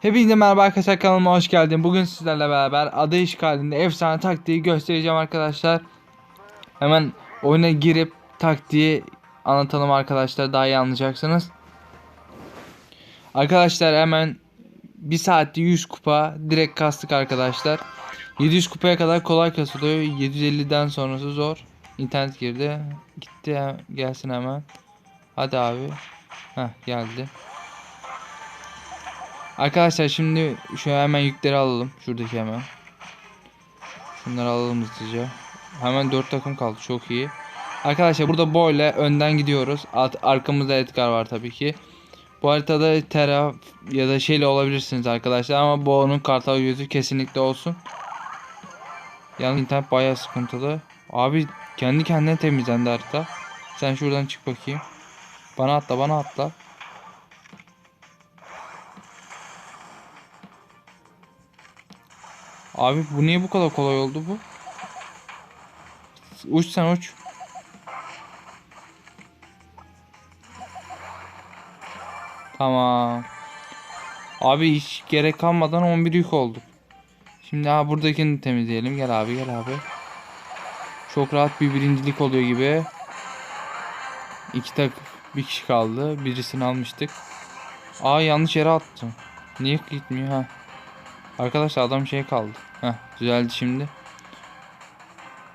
Hepinize merhaba arkadaşlar kanalıma hoş geldin. Bugün sizlerle beraber ada işgalinde efsane taktiği göstereceğim arkadaşlar. Hemen oyuna girip taktiği anlatalım arkadaşlar daha iyi anlayacaksınız. Arkadaşlar hemen 1 saatte 100 kupa direkt kastık arkadaşlar. 700 kupaya kadar kolay kasılıyor. 750'den sonrası zor. İnternet girdi. Gitti gelsin hemen. Hadi abi. Heh geldi. Arkadaşlar şimdi şu hemen yükleri alalım. Şuradaki hemen. Şunları alalım hızlıca. Hemen 4 takım kaldı. Çok iyi. Arkadaşlar burada böyle önden gidiyoruz. Alt, arkamızda Edgar var tabii ki. Bu haritada Terra ya da şeyle olabilirsiniz arkadaşlar ama Bo'nun kartal gözü kesinlikle olsun. Yalnız internet bayağı sıkıntılı. Abi kendi kendine temizlendi harita. Sen şuradan çık bakayım. Bana atla bana atla. Abi bu niye bu kadar kolay oldu bu? Uç sen uç. Tamam. Abi hiç gerek kalmadan 11 yük olduk. Şimdi ha buradakini temizleyelim. Gel abi gel abi. Çok rahat bir birincilik oluyor gibi. İki tak bir kişi kaldı. Birisini almıştık. Aa yanlış yere attım. Niye gitmiyor ha? Arkadaşlar adam şey kaldı. Düzeldi şimdi.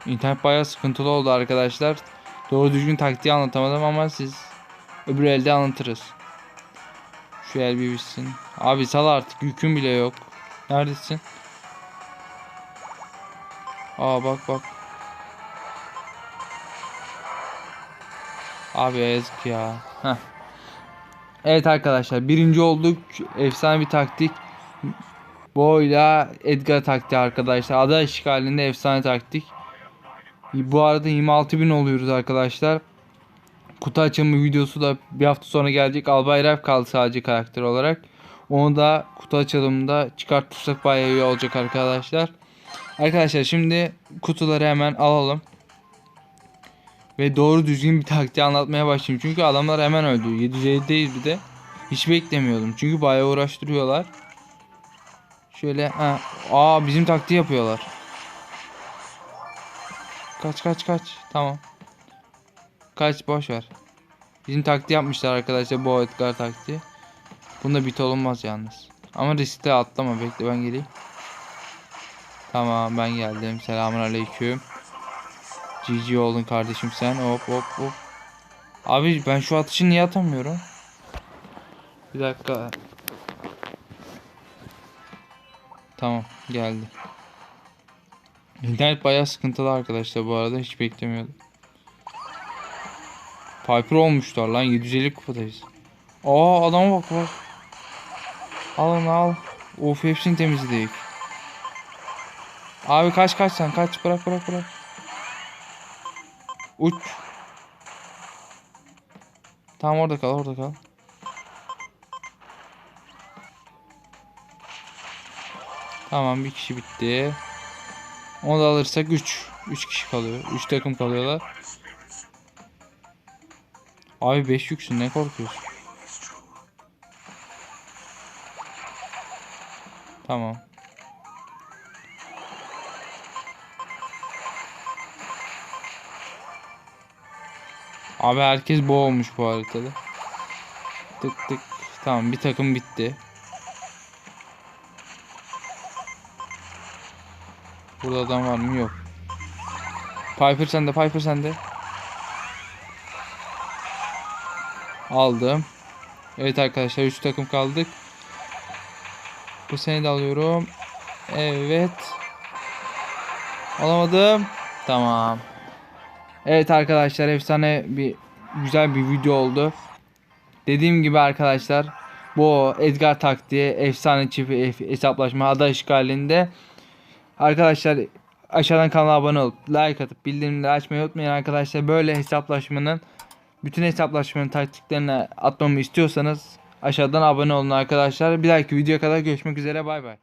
İnternet bayağı sıkıntılı oldu arkadaşlar. Doğru düzgün taktiği anlatamadım ama siz öbür elde anlatırız. Şu el bir bitsin. Abi sal artık yükün bile yok. Neredesin? Aa bak bak. Abi yazık ya. Heh. Evet arkadaşlar birinci olduk. Efsane bir taktik. Boyla Edgar taktiği arkadaşlar. Ada işgalinde efsane taktik. Bu arada 26.000 oluyoruz arkadaşlar. Kutu açımı videosu da bir hafta sonra gelecek. Albay Raf kaldı sadece karakter olarak. Onu da kutu açılımında çıkartırsak bayağı iyi olacak arkadaşlar. Arkadaşlar şimdi kutuları hemen alalım. Ve doğru düzgün bir taktiği anlatmaya başlayayım. Çünkü adamlar hemen öldü. 750'deyiz bir de. Hiç beklemiyordum. Çünkü bayağı uğraştırıyorlar. Şöyle ha. Aa bizim taktiği yapıyorlar. Kaç kaç kaç. Tamam. Kaç boş ver. Bizim taktiği yapmışlar arkadaşlar bu Edgar taktiği. Bunda bit olunmaz yalnız. Ama riskli atlama bekle ben geleyim. Tamam ben geldim. Selamun aleyküm. GG oldun kardeşim sen. Hop hop hop. Abi ben şu atışı niye atamıyorum? Bir dakika. Tamam geldi. İnternet bayağı sıkıntılı arkadaşlar bu arada hiç beklemiyordum. Piper olmuşlar lan 750 kupadayız. Aa adama bak bak. Al onu al. Of hepsini temizledik. Abi kaç kaç sen kaç bırak bırak bırak. Uç. Tamam orada kal orada kal. Tamam bir kişi bitti. Onu da alırsak 3. 3 kişi kalıyor. 3 takım kalıyorlar. Abi 5 yüksün ne korkuyorsun? Tamam. Abi herkes bu olmuş bu haritada. Tık tık. Tamam bir takım bitti. Burada adam var mı? Yok. Piper sende, Piper sende. Aldım. Evet arkadaşlar 3 takım kaldık. Bu seni de alıyorum. Evet. Alamadım. Tamam. Evet arkadaşlar efsane bir güzel bir video oldu. Dediğim gibi arkadaşlar bu Edgar taktiği efsane çift hesaplaşma ada işgalinde. Arkadaşlar aşağıdan kanala abone olup like atıp bildirimleri açmayı unutmayın arkadaşlar. Böyle hesaplaşmanın bütün hesaplaşmanın taktiklerini atmamı istiyorsanız aşağıdan abone olun arkadaşlar. Bir dahaki videoya kadar görüşmek üzere bay bay.